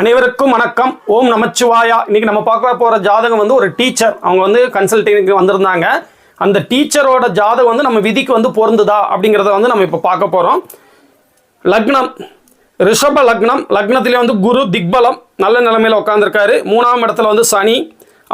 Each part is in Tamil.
அனைவருக்கும் வணக்கம். ஓம் நமச்சிவாயா. இன்னைக்கு நம்ம பார்க்க போகிற ஜாதகம் வந்து ஒரு டீச்சர் அவங்க வந்து கன்சல்டிங்க்கு வந்திருந்தாங்க. அந்த டீச்சரோட ஜாதகம் வந்து நம்ம விதிக்கு வந்து பொருந்துதா அப்படிங்கிறத வந்து நம்ம இப்போ பார்க்க போகிறோம் லக்னம். ரிஷப லக்னம். லக்னத்திலே வந்து குரு திக்பலம் நல்ல நிலைமையில் உட்காந்துருக்காரு மூணாம் இடத்துல வந்து சனி.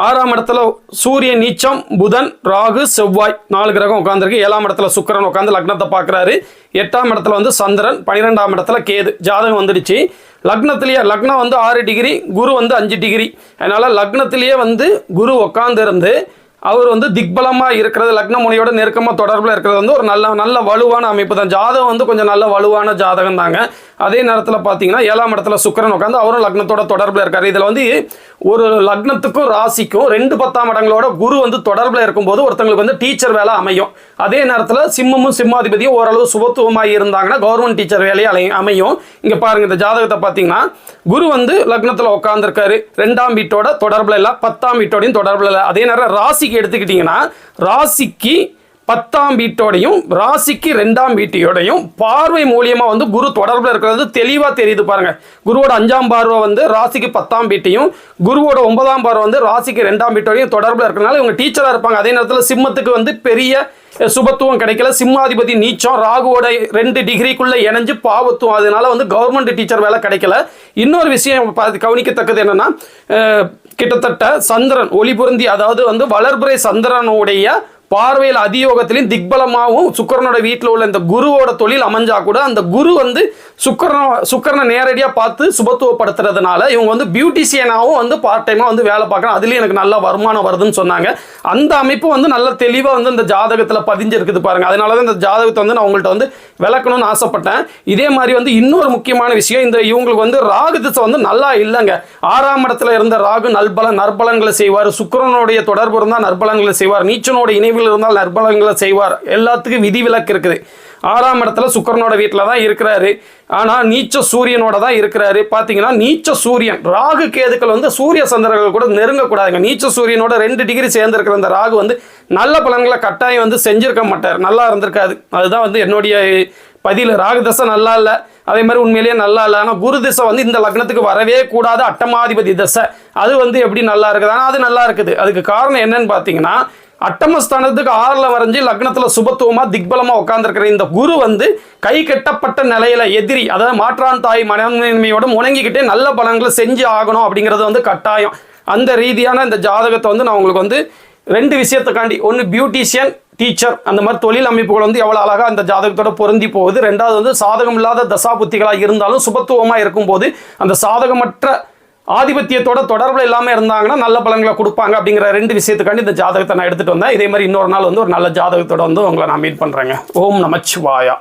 ஆறாம் இடத்துல சூரிய நீச்சம் புதன் ராகு செவ்வாய் நாலு கிரகம் உட்காந்துருக்கு ஏழாம் இடத்துல சுக்கரன் உட்காந்து லக்னத்தை பார்க்குறாரு. எட்டாம் இடத்துல வந்து சந்திரன். பன்னிரெண்டாம் இடத்துல கேது. ஜாதகம் வந்துடுச்சு. லக்னத்திலேயே லக்னம் வந்து ஆறு டிகிரி குரு வந்து அஞ்சு டிகிரி. அதனால் லக்னத்திலேயே வந்து குரு உட்காந்துருந்து அவர் வந்து திக்பலமாக இருக்கிறது லக்னமுனையோட நெருக்கமாக தொடர்பில் இருக்கிறது வந்து ஒரு நல்ல நல்ல வலுவான அமைப்பு தான். ஜாதகம் வந்து கொஞ்சம் நல்ல வலுவான ஜாதகம் தாங்க. அதே நேரத்தில் பார்த்தீங்கன்னா ஏழாம் இடத்துல சுக்கரன் உட்காந்து அவரும் லக்னத்தோட தொடர்பில் இருக்கார். இதில் வந்து ஒரு லக்னத்துக்கும் ராசிக்கும் ரெண்டு பத்தாம் இடங்களோட குரு வந்து தொடர்பில் இருக்கும்போது ஒருத்தங்களுக்கு வந்து டீச்சர் வேலை அமையும். அதே நேரத்தில் சிம்மமும் சிம்மாதிபதியும் ஓரளவு சுபத்துவமாக இருந்தாங்கன்னா கவர்மெண்ட் டீச்சர் வேலையை அலை- அமையும். இங்கே பாருங்க இந்த ஜாதகத்தை பார்த்தீங்கன்னா குரு வந்து லக்னத்தில் உட்காந்துருக்காரு ரெண்டாம் வீட்டோட தொடர்பில் இல்லை பத்தாம் வீட்டோடையும் தொடர்பில் இல்லை. அதே நேரம் ராசி ராசிக்கு எடுத்துக்கிட்டிங்கன்னா ராசிக்கு பத்தாம் வீட்டோடையும் ராசிக்கு ரெண்டாம் வீட்டையோடையும் பார்வை மூலியமாக வந்து குரு தொடர்பில் இருக்கிறது தெளிவாக தெரியுது பாருங்கள் குருவோட அஞ்சாம் பார்வை வந்து ராசிக்கு பத்தாம் வீட்டையும் குருவோட ஒன்பதாம் பார்வை வந்து ராசிக்கு ரெண்டாம் வீட்டோடையும் தொடர்பில் இருக்கிறனால இவங்க டீச்சராக இருப்பாங்க. அதே நேரத்தில் சிம்மத்துக்கு வந்து பெரிய சுபத்துவம் கிடைக்கல. சிம்மாதிபதி நீச்சம் ராகுவோட ரெண்டு டிகிரிக்குள்ளே இணைஞ்சு பாவத்துவம். அதனால வந்து கவர்மெண்ட் டீச்சர் வேலை கிடைக்கல. இன்னொரு விஷயம் பார்த்து கவனிக்கத்தக்கது என்னென்னா கிட்டத்தட்ட சந்திரன் ஒளி பொருந்தி அதாவது வந்து வளர்புரை சந்திரனுடைய பார்வையில் அதியோகத்திலையும் திக்பலமாகவும் சுக்கரனோட வீட்டில் உள்ள இந்த குருவோட தொழில் அமைஞ்சா கூட அந்த குரு வந்து சுக்கரனை சுக்கரனை நேரடியாக பார்த்து சுபத்துவப்படுத்துறதுனால இவங்க வந்து பியூட்டிஷியனாகவும் வந்து பார்ட் டைமாக வந்து வேலை பார்க்குறேன் அதுலேயும் எனக்கு நல்ல வருமானம் வருதுன்னு சொன்னாங்க. அந்த அமைப்பு வந்து நல்ல தெளிவாக வந்து இந்த ஜாதகத்தில் பதிஞ்சிருக்குது பாருங்க. அதனால தான் இந்த ஜாதகத்தை வந்து நான் உங்கள்கிட்ட வந்து விளக்கணும்னு ஆசைப்பட்டேன். இதே மாதிரி வந்து இன்னொரு முக்கியமான விஷயம் இந்த இவங்களுக்கு வந்து ராகு திசை வந்து நல்லா இல்லைங்க. ஆறாம் இடத்துல இருந்த ராகு நல்பல நற்பலன்களை செய்வார். சுக்கரனுடைய தொடர்பு இருந்தால் நற்பலன்களை செய்வார். நீச்சனோட இணைவில் இருந்தால் நற்பலங்களை செய்வார். எல்லாத்துக்கும் விதிவிலக்கு இருக்குது. ஆறாம் இடத்துல சுக்கரனோட வீட்டில் தான் இருக்கிறாரு. ஆனால் நீச்ச சூரியனோட தான் இருக்கிறாரு. பார்த்தீங்கன்னா நீச்ச சூரியன் ராகு கேதுக்கள் வந்து சூரிய சந்திரர்கள் கூட நெருங்கக்கூடாதுங்க. நீச்ச சூரியனோட ரெண்டு டிகிரி சேர்ந்துருக்கிற அந்த ராகு வந்து நல்ல பலன்களை கட்டாயம் வந்து செஞ்சிருக்க மாட்டார். நல்லா இருந்திருக்காது. அதுதான் வந்து என்னுடைய பதில். ராகு தசை நல்லா இல்லை. அதே மாதிரி உண்மையிலேயே நல்லா இல்லை. ஆனால் குரு திசை வந்து இந்த லக்னத்துக்கு வரவே கூடாது. அட்டமாதிபதி தசை. அது வந்து எப்படி நல்லா இருக்குது? ஆனால் அது நல்லா இருக்குது. அதுக்கு காரணம் என்னன்னு பார்த்தீங்கன்னா அட்டமஸ்தானத்துக்கு ஆறில் வரைஞ்சி லக்னத்தில் சுபத்துவமாக திக்பலமாக உட்காந்துருக்கிற இந்த குரு வந்து கை கட்டப்பட்ட நிலையில் எதிரி அதாவது மாற்றான் தாய் மனநிலைமையோட முணங்கிக்கிட்டே நல்ல பலன்களை செஞ்சு ஆகணும் அப்படிங்கிறது வந்து கட்டாயம். அந்த ரீதியான இந்த ஜாதகத்தை வந்து நான் உங்களுக்கு வந்து ரெண்டு விஷயத்துக்காண்டி ஒன்று பியூட்டிஷியன் டீச்சர் அந்த மாதிரி தொழில் அமைப்புகள் வந்து எவ்வளோ அழகாக அந்த ஜாதகத்தோட பொருந்தி போகுது. ரெண்டாவது வந்து சாதகம் இல்லாத தசாபுத்திகளாக இருந்தாலும் சுபத்துவமாக இருக்கும்போது அந்த சாதகமற்ற ஆதிபத்தியத்தோட தொடர்பில் இல்லாமல் இருந்தாங்கன்னா நல்ல பலன்களை கொடுப்பாங்க அப்படிங்கிற ரெண்டு விஷயத்துக்காண்டி இந்த ஜாதகத்தை நான் எடுத்துகிட்டு வந்தேன். இதே மாதிரி இன்னொரு நாள் வந்து ஒரு நல்ல ஜாதகத்தோட வந்து உங்களை நான் மீட் பண்ணுறேங்க ஓம் நமச்சிவாயா.